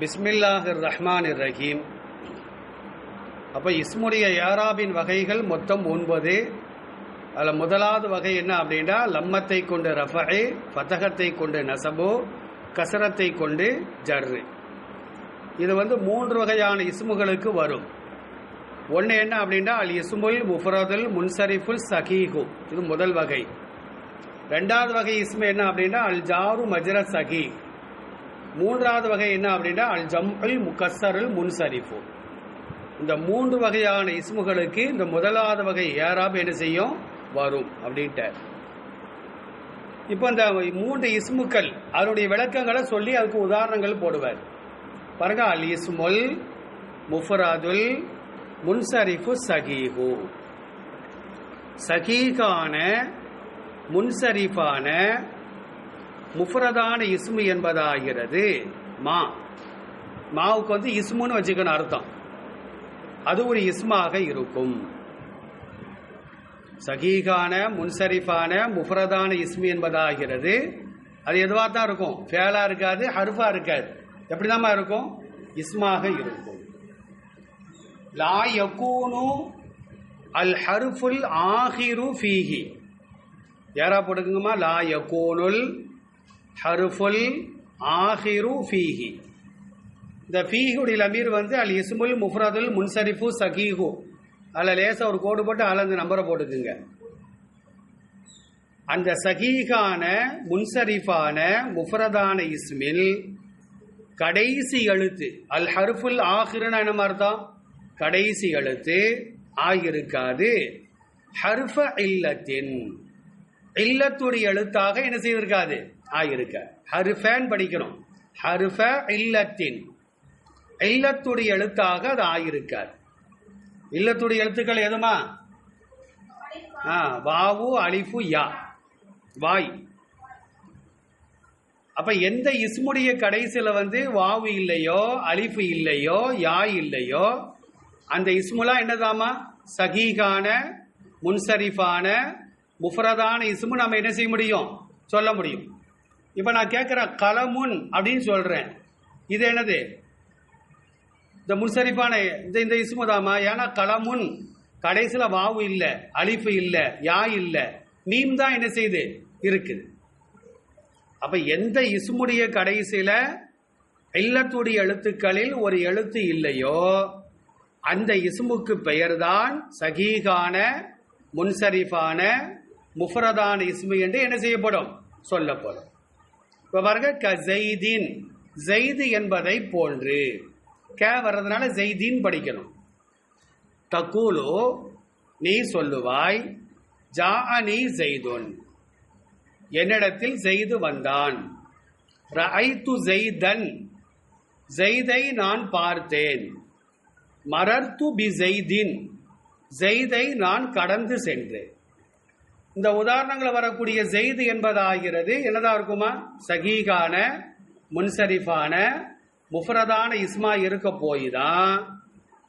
பிஸ்மில்லாஹிர் ரஹ்மான் ரஹீம் அப்போ இஸ்முடைய யாராபின் வகைகள் மொத்தம் ஒன்பது. அதில் முதலாவது வகை என்ன அப்படின்னா லம்மத்தை கொண்டு ரஃபை ஃபதகத்தை கொண்டு நசபோ கசரத்தை கொண்டு ஜர்ரு. இது வந்து மூன்று வகையான இஸ்முகளுக்கு வரும். ஒன்று என்ன அப்படின்னா அல் இஸ்முல் முஃபரதுல் முன்சரிஃபுல் சகீஹு. இது முதல் வகை. ரெண்டாவது வகை இஸ்மு என்ன அப்படின்னா அல் ஜாரு மஜ்ர சகி மூன்றாவது வகை என்ன அப்படின்னா அல் ஜம்உல் முக்கஸ்ஸருல் முன்சரிஃபு. இந்த மூன்று வகையான இஸ்முகளுக்கு இந்த முதலாவது வகை ஏறாப் என்ன செய்யும்? வரும் அப்படின்ட்டு இப்போ இந்த மூன்று இஸ்முக்கள் அதனுடைய விளக்கங்களை சொல்லி அதுக்கு உதாரணங்கள் போடுவார். பாருங்க அல் இஸ்முல் முஃபராதுல் முன்சரிஃபு சகீஹு. சகீகான முன்சரிஃபான முஃபரதான இஸ்மு என்பதாகிறது. மா. மாவுக்கு வந்து இஸ்முன்னு வச்சுக்கணும் அர்த்தம். அது ஒரு இஸ்மாக இருக்கும். சகீகான முன்சரிஃபான முஃபரதான இஸ்மு என்பதாகிறது. அது எதுவாக தான் இருக்கும்? ஃபேலா இருக்காது ஹர்ஃபா இருக்காது. எப்படிதாம்மா இருக்கும்? இஸ்மாக இருக்கும். லா யகூனு அல் ஹருஃபுல் ஆஹிரு ஃபீஹி. யாரா போட்டுக்குங்கம்மா? லா யக்கூனுல் ஹர்ஃபுல் ஆஹிரு ஃபீஹி. இந்த ஃபீஹுடைய லமீர் வந்து அல் இஸ்முல் முஃப்ரதுல் முன்சரிஃபு சகீஹு. அதில் லேசாக ஒரு கோடு போட்டு அதில் அந்த நம்பரை போட்டுக்குங்க. அந்த சகீகான முன்சரிஃபான முஃப்ரதான இஸ்மில் கடைசி எழுத்து அல் ஹர்ஃபுல் ஆஹிருன்னு என்ன தான் கடைசி எழுத்து ஆகியிருக்காது ஹர்ஃப இல்லத்தின் இல்லத்துடைய எழுத்தாக என்ன செய்திருக்காது? ஆகியிருக்க ஹருஃபேன் படிக்கணும். ஹருஃப இல்லத்தின். இல்லத்துடைய எழுத்தாக அது ஆகியிருக்காது இல்லத்துடைய எழுத்துக்கள் எதுமா? ஆ வாவு அலிஃபு யா. வாய். அப்ப எந்த இஸ்முடைய கடைசியில் வந்து வாவு இல்லையோ அலிஃபு இல்லையோ யா இல்லையோ அந்த இஸ்முலா என்னதாமா சகீகான முன்சரிஃபான முஃபரதான இசுமு நம்ம என்ன செய்ய முடியும்? சொல்ல முடியும். இப்போ நான் கேட்குறேன் கலமுன் அப்படின்னு சொல்கிறேன் இது என்னது? இந்த முன்சரிப்பான இந்த இந்த தாமா ஏன்னா கலமுன் கடைசியில் வாவு இல்லை அழிப்பு இல்லை யா இல்லை மீம் தான் என்ன செய்யுது இருக்குது அப்போ எந்த இசுமுடைய கடைசியில் இல்லத்துடைய எழுத்துக்களில் ஒரு எழுத்து இல்லையோ அந்த இசுமுக்கு பெயர்தான் சகீகான முன்சரிஃபான முஃபரதான இஸ்மு என்று என்ன செய்யப்படும்? சொல்லப்படும். இப்போ பாருங்க க ஜெய்தீன். ஜெய்து என்பதை போன்று. கே வர்றதுனால ஜெய்தீன் படிக்கணும். தக்கூலு நீ சொல்லுவாய் ஜா ஜெய்துன். என்னிடத்தில் ஜெய்து வந்தான். ரஐத்து ஜெய்தன். ஜெய்தை நான் பார்த்தேன். மரர்த்து பி ஜெய்தின். ஜெய்தை நான் கடந்து சென்றேன். இந்த உதாரணங்களை வரக்கூடிய ஜெய்து என்பதாகிறது. என்னதா இருக்குமா? சகீகான முன்சரிஃபான முஃபரதான இஸ்மா இருக்க போய் தான்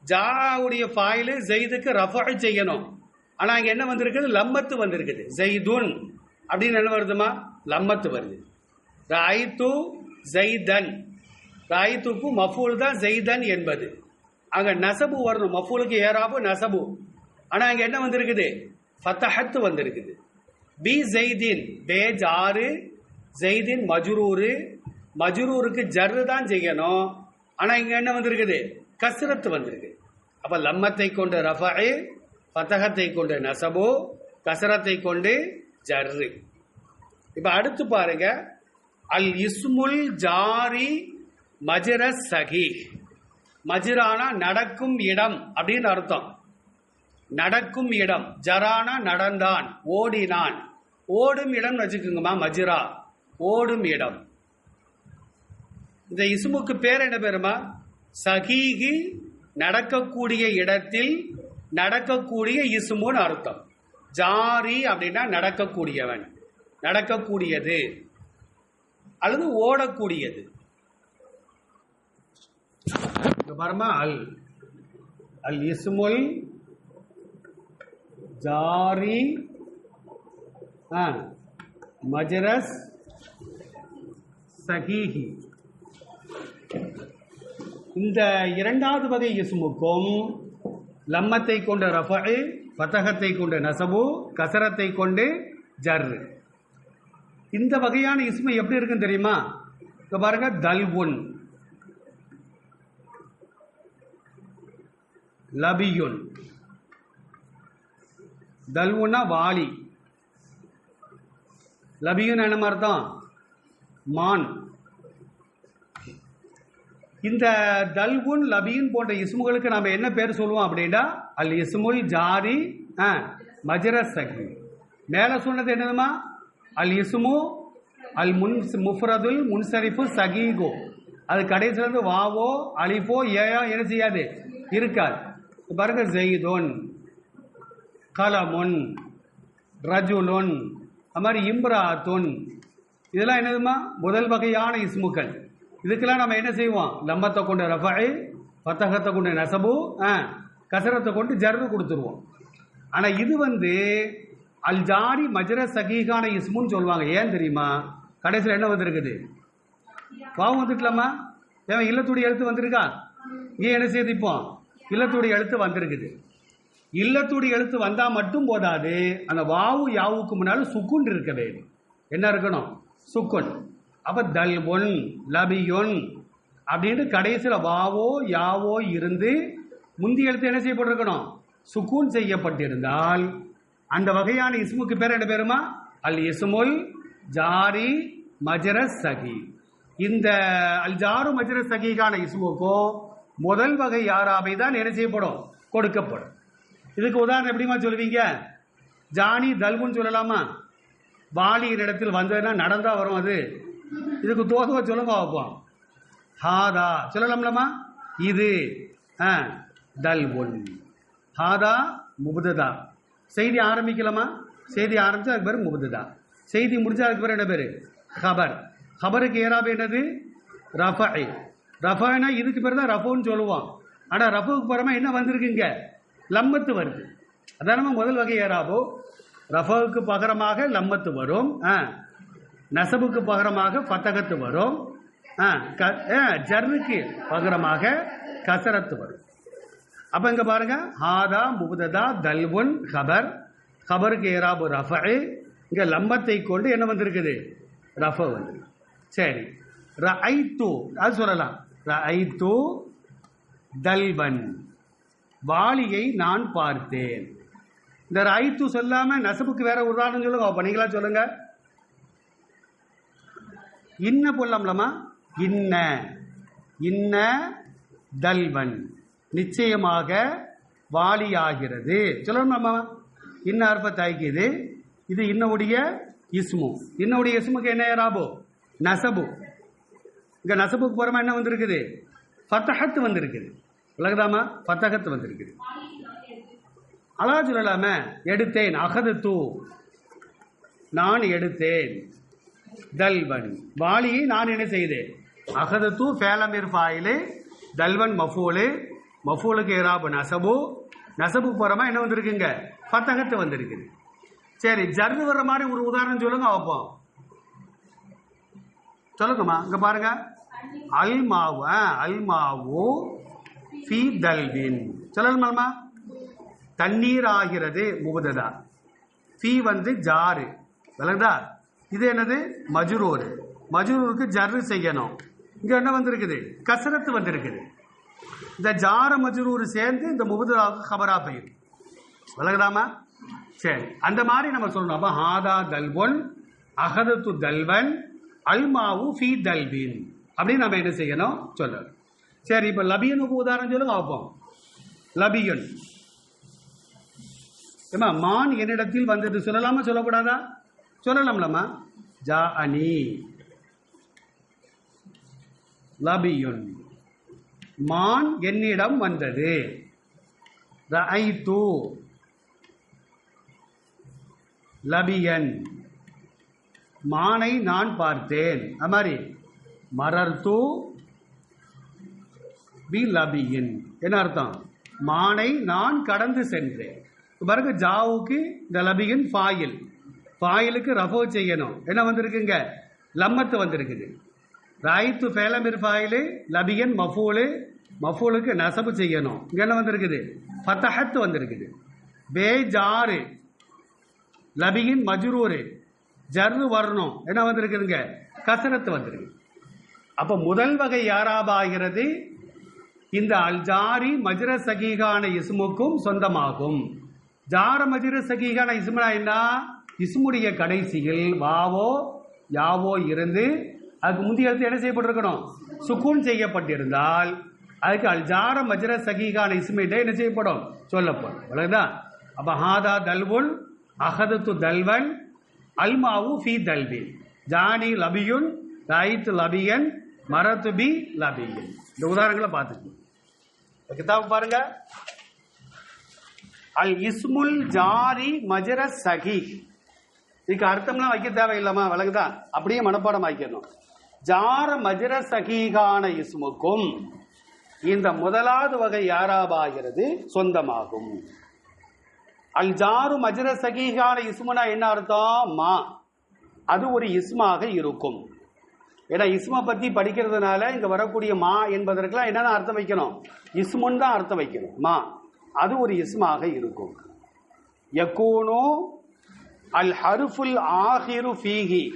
ஜாவுடைய ஃபாயிலு ஜெய்துக்கு ரஃபா செய்யணும். ஆனா அங்க என்ன வந்திருக்குது? லம்மத்து வந்திருக்குது. ஜெய்துன். அப்படின்னு என்ன வருதுமா? லம்மத்து வருது. ராய்து ஜெய்தன். ராய்துக்கு மஃபூல் தான் ஜெய்தன் என்பது. அங்க நசபு வரணும். மஃபூலுக்கு ஏறாபு நசபு. ஆனா அங்க என்ன வந்திருக்குது? ஃபத்தஹத்து வந்திருக்குது. பி ஜெய்தீன் பேஜ் ஆறு ஜெய்தீன் மஜ்ரூரு. மஜ்ரூருக்கு ஜர்ரு தான் செய்யணும். ஆனால் இங்கே என்ன வந்திருக்குது? கசரத்து வந்திருக்கு அப்போ லம்மத்தை கொண்டு ரஃபை ஃபத்தகத்தை கொண்டு நசபு கசரத்தை கொண்டு ஜர்ரு. இப்போ அடுத்து பாருங்க. அல் இஸ்முல் ஜாரி மஜர சகி மஜ்ரானா நடக்கும் இடம் அப்படின்னு அர்த்தம். நடக்கும் இடம். ஜரானா நடந்தான் ஓடினான். ஓடும் இடம் வச்சுக்கோங்கம்மா மஜிரா. ஓடும் இடம். இந்த இசுமுக்கு பேர் என்ன பேருமா? சகீகி நடக்கக்கூடிய இடத்தில் நடக்கக்கூடிய இசுமுன்னு அர்த்தம். ஜாரி அப்படின்னா நடக்கக்கூடியவன். நடக்கக்கூடியது. அல்லது ஓடக்கூடியது. பரமா அல். அல் இசுமுல் ஜாரி ஆ, மஜரஸ் சஹீஹி. இந்த இரண்டாவது வகை இசுமுக்கும் லம்மத்தை கொண்ட ரஃபு பத்தகத்தை கொண்ட நசபு கசரத்தை கொண்டு ஜர் இந்த வகையான இசுமை எப்படி இருக்குன்னு தெரியுமா? இப்போ பாருங்க தல்வுன். லபியுன். தல்வுன்னா வாலி. லபியுன்னு என்ன மாதிரி தான் மான். இந்த தல்குன் லபியுன் போன்ற இஸ்முகளுக்கு நாம் என்ன பேர் சொல்லுவோம் அப்படின்னா அல் இஸ்முல் ஜாரி ஆ, மஜ்ர சகி மேல சொன்னது என்னதுமா? அல் இஸ்மு அல் முன் முஃப்ரதுல் முன்சரிஃபு சகீகோ. அது கடைசியிலேருந்து வாவோ அலிஃபோ ஏயோ என்ன செய்யாது. இருக்காது. பாருங்க ஜெயிதோன். கலமுன் ரஜுலுன் அது மாதிரி இம்ராத்துன். இதெல்லாம் என்னதுமா? முதல் வகையான இஸ்முக்கள். இதுக்கெல்லாம் நம்ம என்ன செய்வோம்? லம்பத்தை கொண்டு ரஃபாய் பத்தகத்தை கொண்டு நெசபு கசரத்தை கொண்டு ஜர்வு கொடுத்துருவோம். ஆனால் இது வந்து அல்ஜாரி மஜர மஜ்ர சகீகான இஸ்முன்னு சொல்லுவாங்க. ஏன் தெரியுமா? கடைசியில் என்ன வந்திருக்குது? பாவம் வந்துட்டலாமா ஏன் இல்லத்துடைய எழுத்து வந்திருக்கா? ஏன் என்ன செய்து இப்போ? இல்லத்துடைய எழுத்து வந்திருக்குது. இல்லத்துடைய எழுத்து வந்தால் மட்டும் போதாது. அந்த வாவு யாவுக்கு முன்னாலும் சுக்குன் இருக்க வேண்டும். என்ன இருக்கணும்? சுக்குன். அப்போ தல் ஒன் லபியொன் அப்படின்ட்டு கடைசியில் வாவோ யாவோ இருந்து முந்தி எழுத்து என்ன செய்யப்பட்டிருக்கணும்? சுக்கூன் செய்யப்பட்டிருந்தால். அந்த வகையான இஸ்முக்கு பேர் என்ன பேருமா? அல் இஸ்முல் ஜாரி மஜர சகி. இந்த அல் ஜாரு மஜர சகிக்கான இஸ்முக்கும் முதல் வகை யாராவை தான் என்ன செய்யப்படும்? கொடுக்கப்படும். இதுக்கு உதாரணம் எப்படிமா சொல்லுவீங்க? ஜானி தல்குன்னு சொல்லலாமா? வாலியின் இடத்தில் வந்ததுன்னா நடந்தா வரும் அது. இதுக்கு தோதுவா சொல்லுங்க பார்ப்போம் ஹாதா சொல்லலாம்லமா இது. ஆ, தல்புன் ஹாதா முபுததா. செய்தி ஆரம்பிக்கலாமா? செய்தி ஆரம்பிச்சா அதுக்கு பேர் முபுததா. செய்தி முடிச்சா அதுக்கு பேர் என்ன பேர்? ஹபர். ஹபருக்கு ஏறாப என்னது? ரஃபை. ரஃபனா இதுக்கு பேர் தான் ரஃபுன்னு சொல்லுவோம். ஆனால் ரஃபுக்கு புறமா? என்ன வந்திருக்குங்க? லம்மத்து வருது. அதானமா முதல் வகை ஏறாவோ? ரஃபவுக்கு பகரமாக லம்மத்து வரும். ஆ. நசபுக்கு பகரமாக பத்தகத்து வரும். ஆ, க- ஆ, பகரமாக கசரத்து வரும். அப்போ இங்கே பாருங்க. ஹாதா முகுததா தல்வுன் ஹபர். ஹபருக்கு ஏராபு ரஃப. இங்கே லம்பத்தை கொண்டு என்ன வந்திருக்குது? ரஃப வந்து சரி. ரஐத்து அது சொல்லலாம். ர ஐத்தோ தல்வன். வாளியை நான் பார்த்தேன். இந்த ரைத்து சொல்லாம நசபுக்கு வேற உதாரணம் சொல்லுங்க அப்ப சொல்லுங்க. இன்ன போடலாம்லமா இன்ன. இன்ன தல்வன். நிச்சயமாக வாலியாகிறது சொல்லணுமாமா இன்ன அர்ப்ப தாய்க்குது. இது இன்னுடைய இஸ்மு. இன்னுடைய இஸ்முக்கு என்ன ராபோ? நசபு. இங்க நசபுக்கு போறமா என்ன வந்திருக்குது? ஃபத்தஹத் வந்திருக்குது. விலகுதாமா பத்தகத்து வந்திருக்குது. அழகா சொல்லலாம எடுத்தேன் அகது தூ நான் எடுத்தேன். தல்வன். வாலியை நான் என்ன செய்தேன்? அகது தூ ஃபேலமிர் ஃபாயிலு தல்வன் மஃபூலு. மஃபூலுக்கு ஏராபு நசபு. நசபு போகிறமா என்ன வந்திருக்குங்க? ஃபத்தகத்து வந்திருக்குது. சரி ஜர்னு வர்ற மாதிரி ஒரு உதாரணம் சொல்லுங்க வைப்போம் சொல்லுங்கம்மா இங்கே பாருங்க. அல்மாவு அல்மாவு ஃபி தல்வின். சொல்லணுமாம்மா தண்ணீர் ஆகிறது முகுததா ஃபீ வந்து ஜாரு. விளங்குதா இது என்னது? மஜுரூர். மஜுரூருக்கு ஜர்ரு செய்யணும். இங்கே என்ன வந்திருக்குது? கசரத்து வந்திருக்குது. இந்த ஜார மஜுரூர் சேர்ந்து இந்த முகுதராவுக்கு ஹபரா பெய்யும். விளங்குதாமா சரி. அந்த மாதிரி நம்ம சொல்லணும். அப்போ ஹாதா தல்வன் அகதத்து தல்வன் அல்மாவு ஃபீ தல்வின். அப்படின்னு நம்ம என்ன செய்யணும்? சொல்லணும். சரி இப்ப லபியனுக்கு உதாரணம் சொல்லுங்க பார்ப்போம். லபியன். ஏமா மான் என்னிடத்தில் வந்தது சொல்லலாமா சொல்லக்கூடாதா? சொல்லலாம்லம்மா. ஜா அனி லபியுன். மான் என்னிடம் வந்தது. ரஐத்து லபியன். மானை நான் பார்த்தேன். அது மாதிரி மரர்த்து பி லபியின் என்ன அர்த்தம்? மானை நான் கடந்து சென்றேன். பாருங்க ஜாவுக்கு இந்த லபியின் ஃபாயில் ஃபாயிலுக்கு ரஃபோ செய்யணும். என்ன வந்திருக்குங்க? லம்மத்து வந்திருக்குது. ராய்த்து ஃபேலமிர் ஃபாயிலு லபியன் மஃபூலு மஃபூலுக்கு நசபு செய்யணும். இங்கே என்ன வந்திருக்குது? ஃபத்தஹத்து வந்திருக்குது. பேஜாரு லபியின் மஜ்ரூரு. ஜர்ரு வரணும். என்ன வந்திருக்குதுங்க? கசரத்து வந்திருக்கு அப்போ முதல் வகை யாராபாகிறது இந்த அல்ஜாரி மஜ்ர சகீகான இஸ்முக்கும் சொந்தமாகும். ஜார மஜ்ர சகீகான இஸ்முனா என்ன? இஸ்முடைய கடைசியில் வாவோ யாவோ இருந்து அதுக்கு முந்தைய எழுத்து என்ன செய்யப்பட்டிருக்கணும்? சுக்கூன் செய்யப்பட்டிருந்தால் அதுக்கு அல்ஜார மஜ்ர சகீகான இஸ்மிட்ட என்ன செய்யப்படும்? சொல்லப்படும். அவ்வளவுதான். அப்ப ஹாதா தல்வுல் அஹதத்து தல்வன் அல்மாவு ஃபி தல்வி. ஜானி லபியுன் ரைத் லபியன் மரத்து பி லபியன். இந்த உதாரணங்களை பார்த்துக்கணும். கிதாப் பாருங்க. அல் இஸ்முல் ஜாரி மஜர சகி. இதுக்கு அர்த்தம்லாம் வைக்க தேவையில்லாமா விளங்குதா? அப்படியே மனப்பாடம் ஆக்கிடணும். ஜார மஜர சகீகான இஸ்முக்கும் இந்த முதலாவது வகை யாராபாகிறது? சொந்தமாகும். அல் ஜாரு மஜர சகீகான இஸ்முனா என்ன அர்த்தம்? மா. அது ஒரு இஸ்மாக இருக்கும். ஏன்னா இஸ்மை பத்தி படிக்கிறதுனால இங்க வரக்கூடிய மா என்பதற்கெல்லாம் என்னென்ன அர்த்தம் வைக்கணும்? இஸ்முன்னு தான் அர்த்தம் வைக்கணும். மா. அது ஒரு இஸ்மாக இருக்கும். யக்கூனோ அல் ஹருஃபுல் ஆஹிரு ஃபீஹி.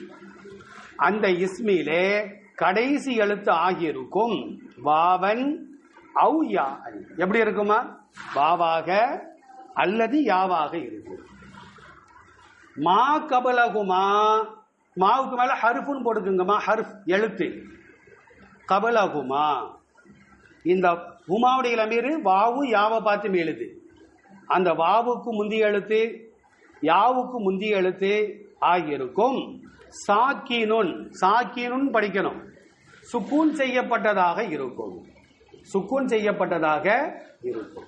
அந்த இஸ்மிலே கடைசி எழுத்து ஆகியிருக்கும். வாவன் அவு யா எப்படி இருக்குமா? வாவாக அல்லது யாவாக இருக்கும். மா கபலகுமா மாவுக்கு மேல ஹருஃபுன்னு போட்டுக்குங்கம்மா ஹருஃப் எழுத்து. கபலகுமா? இந்த உமாவுடைய இளமீர் வாவு யாவை பார்த்து எழுது அந்த வாவுக்கு முந்தி எழுத்து யாவுக்கு முந்தி எழுத்து ஆகியிருக்கும். சாக்கீனுன் சாக்கீனுன் படிக்கணும். சுக்கூன் செய்யப்பட்டதாக இருக்கும். சுக்கூன் செய்யப்பட்டதாக இருக்கும்.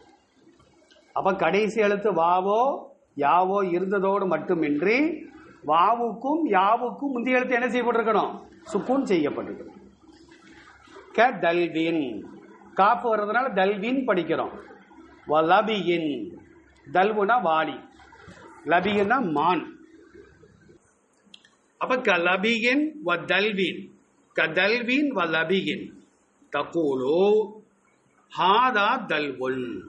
அப்ப கடைசி எழுத்து வாவோ யாவோ இருந்ததோடு மட்டுமின்றி வாவுக்கும் யாவுக்கும் முந்தைய எழுத்து என்ன செய்யப்பட்டிருக்கணும்? சுக்கூன் செய்யப்பட்டிருக்கணும். க தல்வின் காப்பு வர்றதுனால தல்வின் படிக்கிறோம். வ லபியின் தல்வுனா வாலி லபியன்னா மான். அப்ப க லபியின் வ தல்வின். க தல்வின் வ லபியின். தகூலு. ஹாதா தல்வுன்.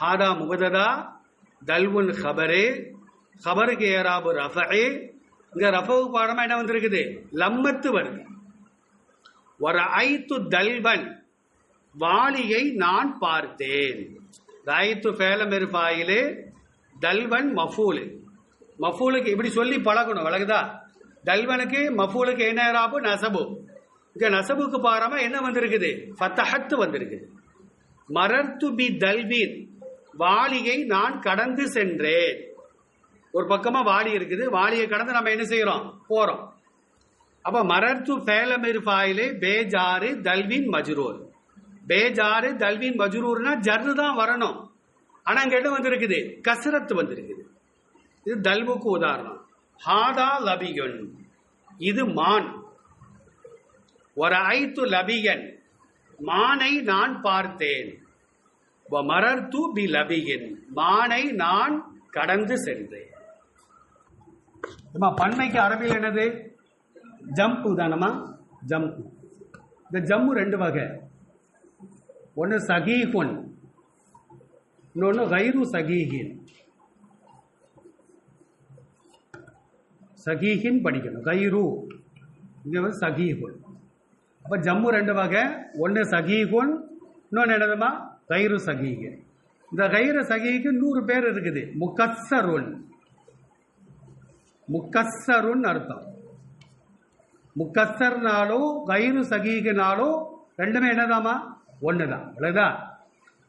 ஹாதா முகததா. தல்வுன் ஹபரே. ஹபருக்கு ஏராபு ரஃபே இங்க ரஃபவுக்கு பாடமா என்ன வந்திருக்குது? லம்மத்து வருது. ஒரு ஐத்து தல்வன். வாளியை நான் பார்த்தேன். ஐத்து ஃபேலம் இருப்பாயிலே தல்வன் மஃபூலு. மஃபூலுக்கு இப்படி சொல்லி பழகணும் விளக்குதா? தல்வனுக்கு மஃபூலுக்கு என்ன ஏராபு நசபு. இங்க நசபுக்கு பாரமா என்ன வந்திருக்குது? ஃபத்தஹத்து வந்திருக்குது. மரர்த்து பி தல்வீன். வாளியை நான் கடந்து சென்றேன். ஒரு பக்கமாக வாளி இருக்குது. வாளியை கடந்து நம்ம என்ன செய்கிறோம் போகிறோம் அப்போ மரர்த்து ஃபேலமிர் ஃபாயிலே பேஜாரு தல்வின் மஜ்ரூர். பேஜாரு தல்வின் மஜ்ரூர்னா ஜர்ரு தான் வரணும். ஆனால் அங்கே என்ன வந்திருக்குது? கசரத்து வந்திருக்குது. இது தல்வுக்கு உதாரணம். ஹாதா லபிகன் இது மான். ஒரு ஐத்து லபிகன் மானை நான் பார்த்தேன். மரர்த்து பி லபிகன் மானை நான் கடந்து சென்றேன். பன்மைக்கு அரபியில் என்னது? ஜம்பு தானமா ஜம்பு இந்த ஜம்மு ரெண்டு வகை. ஒன்று சகீஹுன் இன்னொன்று கைரு சகீஹின். சகீஹின் படிக்கணும். கைரு இங்கே வந்து சகீஹுன். அப்போ ஜம்மு ரெண்டு வகை. ஒன்று சகீஹுன் இன்னொன்று என்னதுமா கைரு சகீஹின். இந்த கைரு சகீக்கு நூறு பேர் இருக்குது. முக்கஸ்ஸருன் முக்கஸ்ஸருன் அர்த்தம். முக்கஸ்ஸர்னாலும் கயிறு சகீகுனாலும் ரெண்டுமே என்னதாமா ஒன்று தான் அவ்வளோதா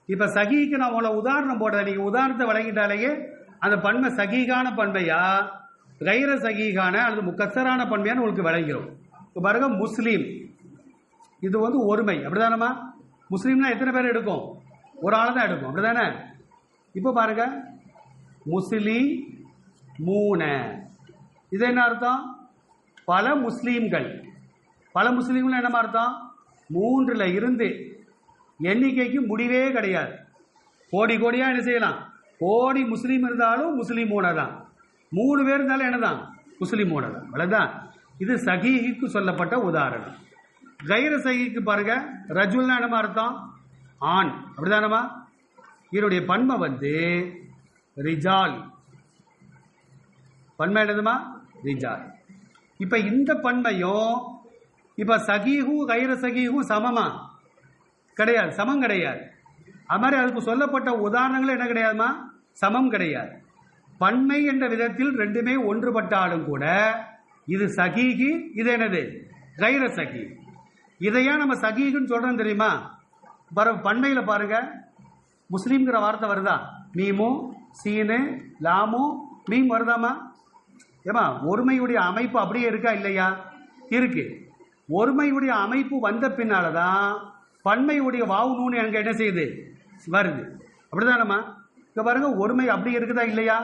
இப்போ சகிக்கு நான் உங்களை உதாரணம் போடுறேன் நீங்கள் உதாரணத்தை வழங்கிட்டாலேயே அந்த பன்மை சகீகான பண்பையா கைர சகீகான அல்லது முக்கசரான பண்மையான்னு உங்களுக்கு விளங்கிடும் இப்போ பாருங்க முஸ்லீம். இது வந்து ஒருமை. அப்படிதானம்மா? முஸ்லீம்னா எத்தனை பேர் எடுக்கும்? ஒரு ஆள் தான் எடுக்கும். அப்படிதானே? இப்போ பாருங்க முஸ்லி மூணு. இது என்ன அர்த்தம்? பல முஸ்லீம்கள். பல முஸ்லீம்கள் என்ன அர்த்தம்? மூன்றில் இருந்து எண்ணிக்கைக்கு முடிவே கிடையாது. கோடி கோடியாக என்ன செய்யலாம்? கோடி முஸ்லீம் இருந்தாலும் முஸ்லீம் ஓனர் தான். மூணு பேர் இருந்தாலும் என்னதான்? முஸ்லீம் ஓனர் தான். அவ்வளோதான் இது சகிஹிக்கு சொல்லப்பட்ட உதாரணம். கைர சகிக்கு பாருங்க. ரஜுல்னா என்னமா அர்த்தம்? ஆண். அப்படிதானமா இதனுடைய பன்மை வந்து ரிஜால். பன்மை என்னதுமா ரிஜால் இப்போ இந்த பன்மையும் இப்போ சகீஹு கைர சகீஹு சமமா? கிடையாது சமம் கிடையாது. அது மாதிரி அதுக்கு சொல்லப்பட்ட உதாரணங்கள் என்ன கிடையாதுமா சமம் கிடையாது. பன்மை என்ற விதத்தில் ரெண்டுமே ஒன்றுபட்டாலும் கூட இது சகீகி இது என்னது? கைர சகி இதையா நம்ம சகீகுன்னு சொல்கிறோம் தெரியுமா? பர பன்மையில் பாருங்க. முஸ்லீம்ங்கிற வார்த்தை வருதா? மீமு சீனு லாமு மீம் வருதாமா ஏமா ஒருமையுடைய அமைப்பு அப்படியே இருக்கா இல்லையா? இருக்கு. ஒருமையுடைய அமைப்பு வந்த பின்னால தான் பன்மையுடைய வாவு நூனு என்ன செய்யுது? வருது. அப்படிதானம்மா இங்கே பாருங்க ஒருமை அப்படி இருக்குதா இல்லையா?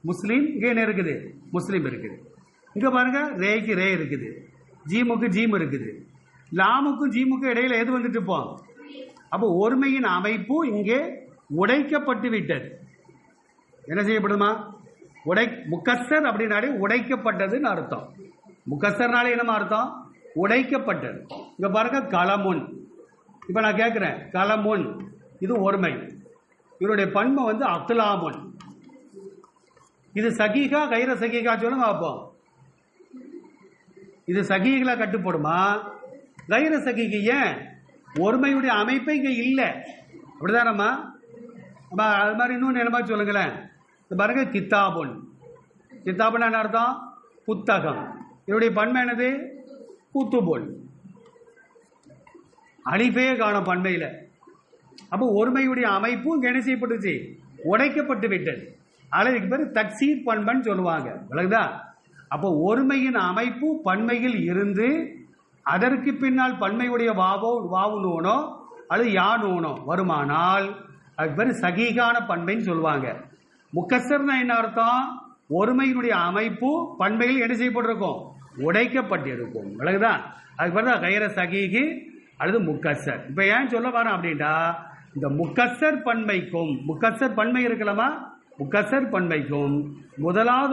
முஸ்லீம் இங்கே என்ன இருக்குது? முஸ்லீம் இருக்குது. இங்கே பாருங்க ரேக்கு ரே இருக்குது. ஜீமுக்கு ஜீம் இருக்குது. லாமுக்கும் ஜீமுக்கும் இடையில எது வந்துட்டு போம் அப்போ ஒருமையின் அமைப்பு இங்கே உடைக்கப்பட்டு விட்டது. என்ன செய்யப்படுமா? உடை முகஸ்தர் அப்படின்னாலே உடைக்கப்பட்டதுன்னு அர்த்தம். முக்கஸ்தர்னாலே என்னமா அர்த்தம்? உடைக்கப்பட்டது. இங்க பாருங்க கலமுன். இப்ப நான் கேட்குறேன் கலமுன். இது ஒருமை. இவருடைய பன்மை வந்து அத்துலாமுன் இது சகிகா கைர சகிகா சொல்லுங்க பார்ப்போம். இது சகீகளா கட்டுப்படுமா? கைர சகிக்கு ஏன்? ஒருமையுடைய அமைப்பே இங்கே இல்லை. அப்படிதானம்மா? அது மாதிரி இன்னொன்று என்னமா சொல்லுங்களேன்? பாருங்க கித்தாபுன் கித்தாபுன் என்ன அர்த்தம்? புத்தகம். இதனுடைய பன்மை என்னது? குத்துபுன் அழிப்பே காணும் பன்மையில் அப்போ ஒருமையுடைய அமைப்பும் இங்க என்ன செய்யப்பட்டுச்சு? உடைக்கப்பட்டு விட்டது. ஆனால் இதுக்கு பேர் தக்சீர் பண்பன்னு சொல்லுவாங்க. விளக்குதா? அப்போ ஒருமையின் அமைப்பு பன்மையில் இருந்து அதற்கு பின்னால் பன்மையுடைய வாவோ வாவு நூனோ அல்லது யா நூனோ வருமானால் அதுக்கு பேர் சகீகான பண்பைன்னு சொல்லுவாங்க. முக்கசர்னா என்ன அர்த்தம்? ஒருமையினுடைய அமைப்பு பண்பையில் என்ன செய்யப்பட்டிருக்கும்? உடைக்கப்பட்டிருக்கும். விலகுதா அதுக்கு பிறகு கைர சகிகி அல்லது முக்கசர் இப்போ ஏன் சொல்ல வரேன் அப்படின்ட்டா இந்த முக்கசர் பன்மைக்கும் முக்கசர் பன்மை இருக்கலாமா முக்கசர் பன்மைக்கும் முதலாவது